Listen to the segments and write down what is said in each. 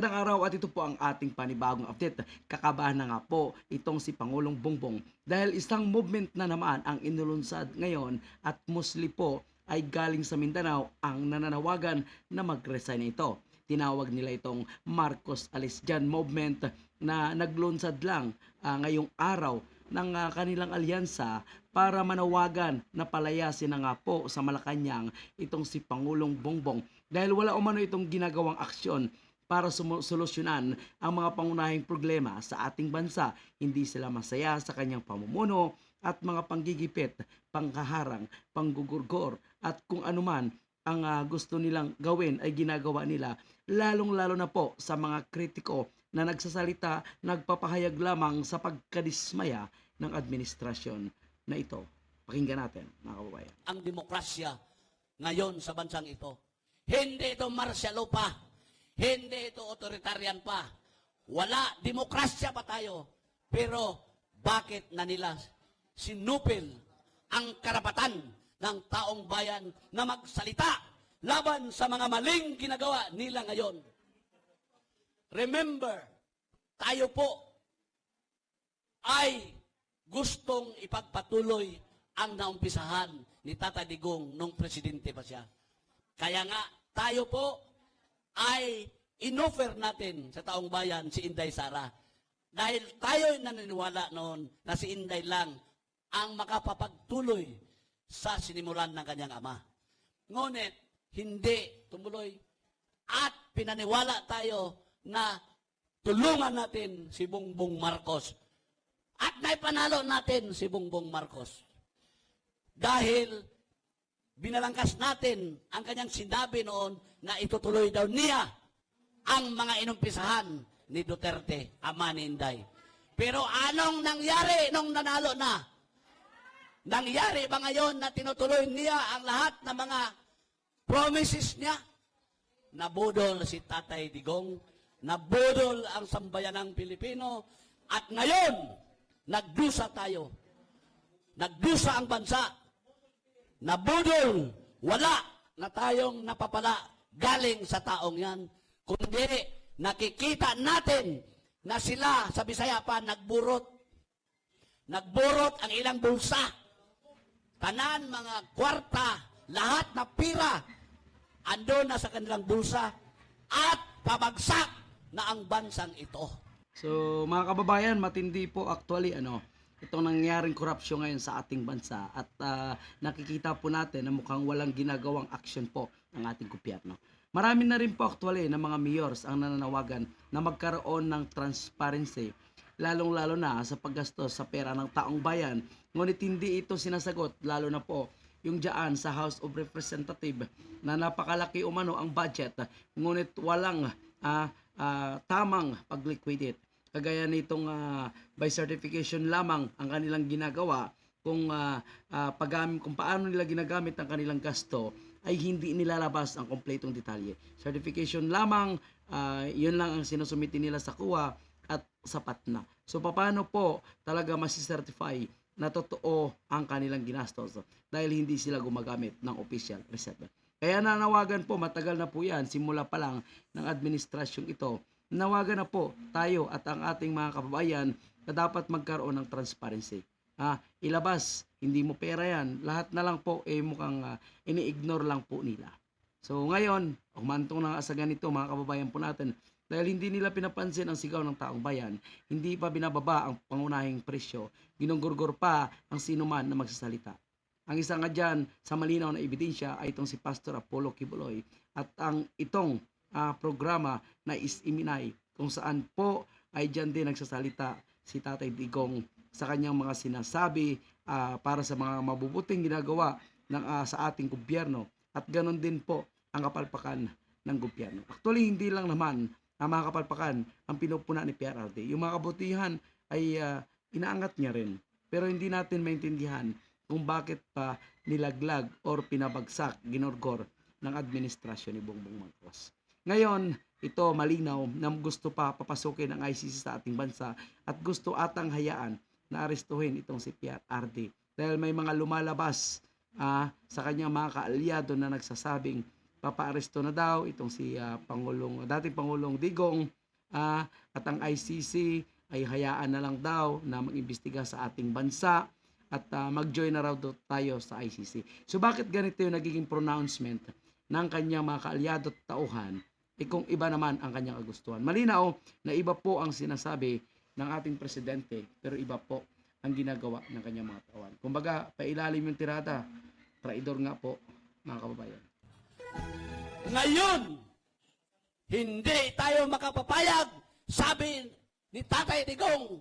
Magandang araw at ito po ang ating panibagong update. Kakabahan na nga po itong si Pangulong Bongbong dahil isang movement na naman ang inulunsad ngayon at mostly po ay galing sa Mindanao ang nananawagan na mag-resign ito. Tinawag nila itong Marcos Alis Dyan movement na naglunsad lang ah, ngayong araw ng ah, kanilang alyansa para manawagan na palayasin na nga po sa Malacanang itong si Pangulong Bongbong dahil wala umano itong ginagawang aksyon para solusyonan ang mga pangunahing problema sa ating bansa. Hindi sila masaya sa kanyang pamumuno at mga panggigipit, pangkaharang, panggugurgor at kung anuman ang ah, gusto nilang gawin ay ginagawa nila lalong-lalo na po sa mga kritiko na nagsasalita, nagpapahayag lamang sa pagkadismaya ng administrasyon na ito. Pakinggan natin, mga kababayan. ang demokrasya ngayon sa bansang ito. Hindi ito martial law pa. Hindi ito authoritarian pa. Wala, demokrasya pa tayo. Pero bakit na nila sinupil ang karapatan ng taong bayan na magsalita laban sa mga maling ginagawa nila ngayon? Remember, tayo po ay gustong ipagpatuloy ang naumpisahan ni Tata Digong nung presidente pa siya. Kaya nga, tayo po ay inoffer natin sa taong bayan si Inday Sara. Dahil tayo naniniwala noon na si Inday lang ang makapapagtuloy sa sinimulan ng kanyang ama. Ngunit, hindi tumuloy. At pinaniwala tayo na tulungan natin si Bongbong Marcos. At naipanalo natin si Bongbong Marcos. Dahil binalangkas natin ang kanyang sinabi noon na itutuloy daw niya ang mga inumpisahan ni Duterte, ama ni Inday. Pero anong nangyari nung nanalo na? Nangyari ba ngayon na tinutuloy niya ang lahat ng mga promises niya? Nabudol si Tatay Digong, nabudol ang sambayan ng Pilipino, at ngayon, nagdusa tayo. Nagdusa ang bansa. Nabudol, wala na tayong napapala galing sa taong yan. Kundi nakikita natin na sila sa Bisaya pa nagburot. Nagburot ang ilang bulsa. Tanan mga kwarta, lahat na pira, ando na sa kanilang bulsa at pabagsak na ang bansang ito. So mga kababayan, matindi po actually ano, itong nangyaring korupsyon ngayon sa ating bansa at ah, nakikita po natin na mukhang walang ginagawang action po ng ating gobyerno. Marami na rin po actually ng mga mayors ang nananawagan na magkaroon ng transparency lalong-lalo na sa paggastos sa pera ng taong bayan. Ngunit hindi ito sinasagot lalo na po yung diyan sa House of Representative na napakalaki umano ang budget ngunit walang ah, ah, tamang pag-liquidate. Kagaya nitong ah, by certification lamang ang kanilang ginagawa kung ah, ah, paggamit kung paano nila ginagamit ang kanilang gasto ay hindi nilalabas ang kompletong detalye. Certification lamang, ah, yun lang ang sinusumiti nila sa kuwa at sapat na. So paano po talaga masicertify na totoo ang kanilang ginastos dahil hindi sila gumagamit ng official receipt. Kaya nanawagan po, matagal na po yan, simula pa lang ng administrasyong ito, nawagan na po tayo at ang ating mga kababayan na dapat magkaroon ng transparency. Ah, ilabas, hindi mo pera yan, lahat na lang po eh mukhang ah, ini-ignore lang po nila. So ngayon, umantong na nga sa ganito mga kababayan po natin, dahil hindi nila pinapansin ang sigaw ng taong bayan, hindi pa binababa ang pangunahing presyo, ginugurgur pa ang sino man na magsasalita. Ang isa nga dyan sa malinaw na ebidensya ay itong si Pastor Apollo Kibuloy at ang itong ah, programa na Is-Iminay kung saan po ay dyan din nagsasalita si Tatay Digong sa kanyang mga sinasabi ah, para sa mga mabubuting ginagawa ng, ah, sa ating gobyerno at ganon din po ang kapalpakan ng gobyerno. Actually, hindi lang naman ang mga kapalpakan ang pinupuna ni PRRD. Yung mga kabutihan ay ah, inaangat niya rin. Pero hindi natin maintindihan kung bakit pa nilaglag or pinabagsak, ginorgor ng administrasyon ni Bongbong Marcos. Ngayon, ito malinaw na gusto pa papasukin ang ICC sa ating bansa at gusto atang hayaan na arestuhin itong si PRRD dahil may mga lumalabas ah, sa kanyang mga kaalyado na nagsasabing papaaresto na daw itong si ah, Pangulong dating Pangulong Digong ah, at ang ICC ay hayaan na lang daw na mag-imbestiga sa ating bansa at ah, mag-join na raw tayo sa ICC. So bakit ganito yung nagiging pronouncement ng kanyang mga kaalyado at tauhan kung iba naman ang kanyang kagustuhan. Malinaw na iba po ang sinasabi ng ating presidente pero iba po ang ginagawa ng kanyang mga tauhan. Kumbaga, pailalim yung tirada. Traidor nga po, mga kababayan. Ngayon, hindi tayo makapapayag, sabi ni Tatay Digong,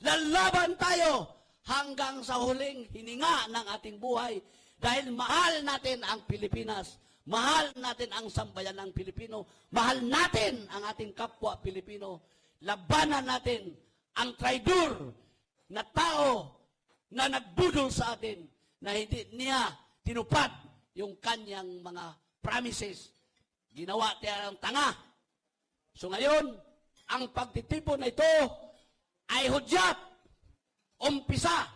lalaban tayo hanggang sa huling hininga ng ating buhay dahil mahal natin ang Pilipinas, mahal natin ang sambayan ng Pilipino, mahal natin ang ating kapwa Pilipino, labanan natin ang traidor na tao na nagbudol sa atin na hindi niya tinupad yung kanyang mga promises. Ginawa niya ng tanga. So ngayon, ang pagtitipon na ito ay hudyat. Umpisa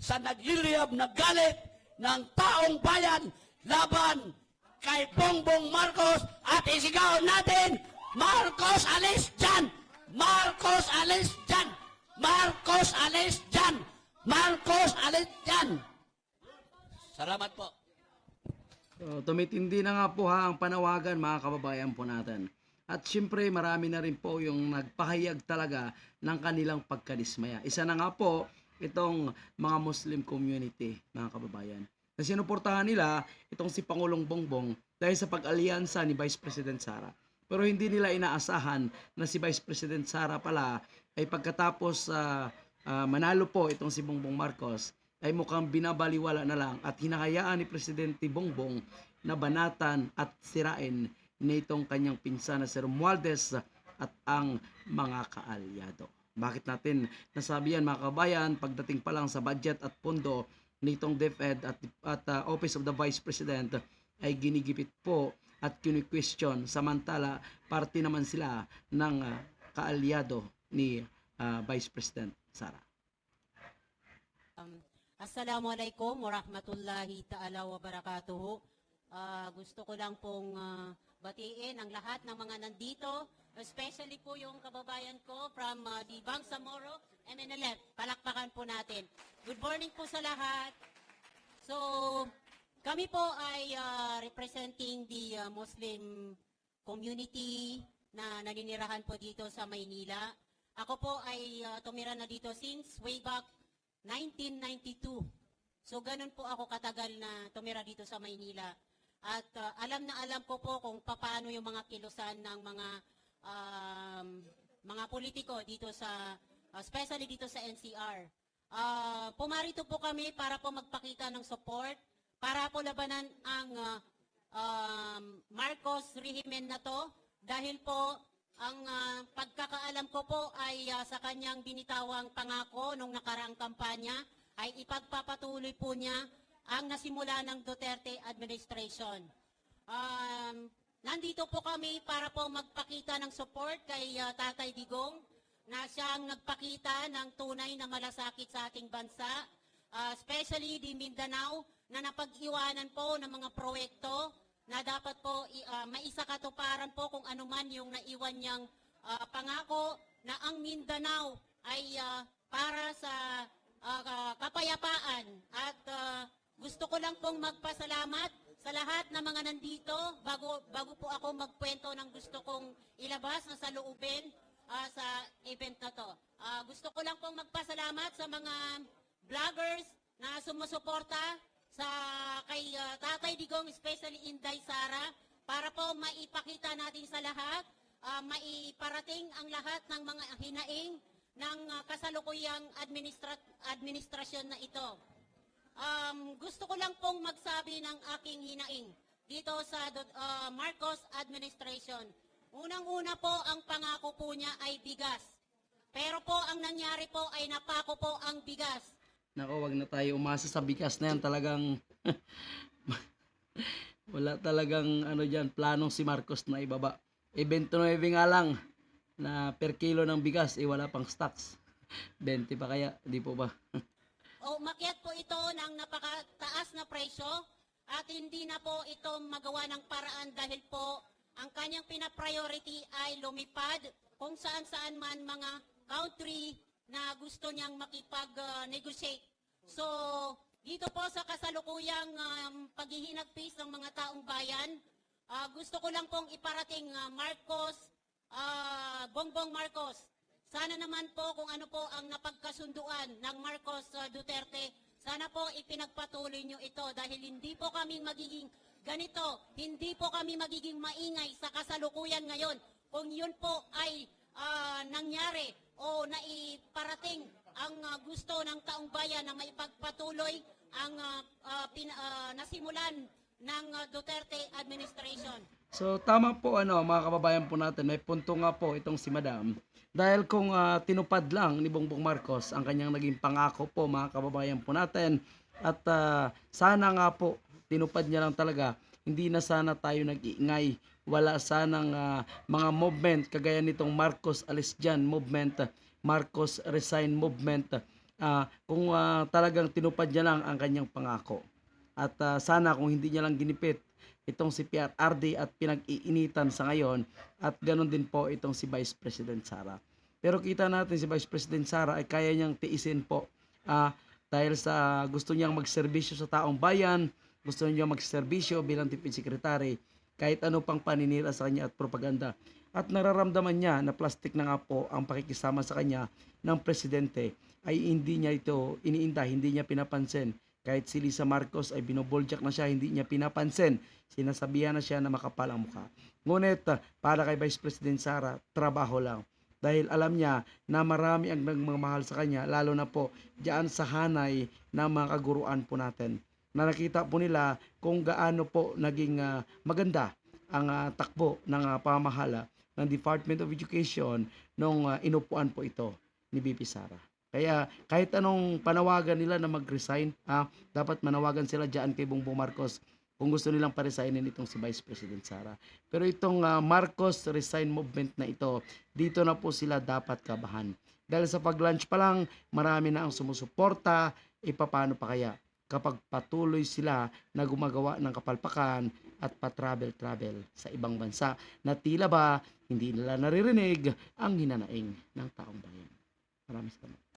sa nagliliyab na galit ng taong bayan laban kay Bongbong Marcos at isigaw natin, Marcos alis dyan! Marcos alis dyan! Marcos alis dyan! Marcos alis dyan! Salamat po. So, tumitindi na nga po ha ang panawagan mga kababayan po natin. At syempre marami na rin po yung nagpahayag talaga ng kanilang pagkadismaya. Isa na nga po itong mga Muslim community mga kababayan. Na sinuportahan nila itong si Pangulong Bongbong dahil sa pag-alyansa ni Vice President Sara. Pero hindi nila inaasahan na si Vice President Sara pala ay pagkatapos sa manalo po itong si Bongbong Marcos ay mukhang binabaliwala na lang at hinahayaan ni Presidente Bongbong na banatan at sirain nitong kanyang pinsan na si Romualdez at ang mga kaalyado. Bakit natin nasabi yan mga kabayan pagdating pa lang sa budget at pondo nitong DepEd at, at uh, Office of the Vice President ay ginigipit po at kini-question samantala parte naman sila ng uh, kaalyado ni uh, Vice President Sara. Um, Assalamualaikum warahmatullahi ta'ala wa barakatuhu. Ah, gusto ko lang pong ah, batiin ang lahat ng mga nandito, especially po yung kababayan ko from uh, the Bangsamoro, MNLF. Palakpakan po natin. Good morning po sa lahat. So, kami po ay ah, representing the ah, Muslim community na naninirahan po dito sa Maynila. Ako po ay ah, tumira na dito since way back 1992. So ganun po ako katagal na tumira dito sa Maynila. At uh, alam na alam ko po kung paano yung mga kilusan ng mga um, mga politiko dito sa uh, especially dito sa NCR. Uh, pumarito po kami para po magpakita ng support para po labanan ang uh, um, Marcos rehimen na to dahil po ang ah, pagkakaalam ko po ay ah, sa kanyang binitawang pangako nung nakaraang kampanya ay ipagpapatuloy po niya ang nasimula ng Duterte administration. Um, nandito po kami para po magpakita ng support kay ah, Tatay Digong na siyang nagpakita ng tunay na malasakit sa ating bansa, ah, especially di Mindanao na napag-iwanan po ng mga proyekto na dapat po ah, maisakatuparan po kung ano man yung naiwan niyang ah, pangako na ang Mindanao ay ah, para sa ka- kapayapaan at ah, gusto ko lang pong magpasalamat sa lahat ng mga nandito bago bago po ako magkwento ng gusto kong ilabas na sa loobin ah, sa event na to. Ah, gusto ko lang pong magpasalamat sa mga vloggers na sumusuporta sa kay uh, Tatay Digong, especially Inday Sara, para po maipakita natin sa lahat, uh, maiparating ang lahat ng mga hinaing ng uh, kasalukuyang administra- administrasyon na ito. Um, gusto ko lang pong magsabi ng aking hinaing dito sa uh, Marcos administration. Unang-una po, ang pangako po niya ay bigas. Pero po, ang nangyari po ay napako po ang bigas. Nako, wag na tayo umasa sa bigas na yan. Talagang wala talagang ano diyan planong si Marcos na ibaba. E 29 nga lang na per kilo ng bigas eh wala pang stocks. 20 pa kaya, di po ba? O makiat po ito ng napakataas na presyo at hindi na po ito magawa ng paraan dahil po ang kanyang pinapriority ay lumipad kung saan saan man mga country na gusto niyang makipag-negotiate. So, dito po sa kasalukuyang um, paghihinagpis ng mga taong bayan, ah, gusto ko lang pong iparating ah, Marcos, ah, Bongbong Marcos. Sana naman po kung ano po ang napagkasunduan ng Marcos ah, Duterte, sana po ipinagpatuloy nyo ito dahil hindi po kami magiging ganito, hindi po kami magiging maingay sa kasalukuyan ngayon kung yun po ay ah, nangyari o naiparating ang ah, gusto ng taong bayan na maipagpatuloy ang ah, ah, pin- ah, nasimulan ng ah, Duterte administration. So tama po ano mga kababayan po natin, may punto nga po itong si Madam. Dahil kung ah, tinupad lang ni Bongbong Marcos ang kanyang naging pangako po mga kababayan po natin at ah, sana nga po tinupad niya lang talaga hindi na sana tayo nag-iingay wala sanang ah, mga movement kagaya nitong Marcos alis dyan movement Marcos resign movement Ah, kung ah, talagang tinupad niya lang ang kanyang pangako at ah, sana kung hindi niya lang ginipit itong si PRRD at pinag-iinitan sa ngayon at ganun din po itong si Vice President Sara. Pero kita natin si Vice President Sara ay kaya niyang tiisin po ah, dahil sa gusto niyang magserbisyo sa taong bayan, gusto niya magserbisyo bilang Deputy Secretary kahit ano pang paninira sa kanya at propaganda. At nararamdaman niya na plastic na nga po ang pakikisama sa kanya ng presidente ay hindi niya ito iniinda, hindi niya pinapansin. Kahit si Lisa Marcos ay binoboljak na siya, hindi niya pinapansin. Sinasabihan na siya na makapal ang mukha. Ngunit ah, para kay Vice President Sara, trabaho lang. Dahil alam niya na marami ang nagmamahal sa kanya, lalo na po diyan sa hanay ng mga kaguruan po natin. Na nakita po nila kung gaano po naging ah, maganda ang ah, takbo ng ah, pamahala ng Department of Education nung ah, inupuan po ito ni BP Sara. Kaya kahit anong panawagan nila na mag-resign, ah, dapat manawagan sila diyan kay Bongbong Marcos kung gusto nilang paresignin itong si Vice President Sara. Pero itong ah, Marcos resign movement na ito, dito na po sila dapat kabahan. Dahil sa pag-launch pa lang, marami na ang sumusuporta, ipapano pa kaya kapag patuloy sila na gumagawa ng kapalpakan at pa-travel-travel sa ibang bansa na tila ba hindi nila naririnig ang hinanaing ng taong bayan. Maraming salamat.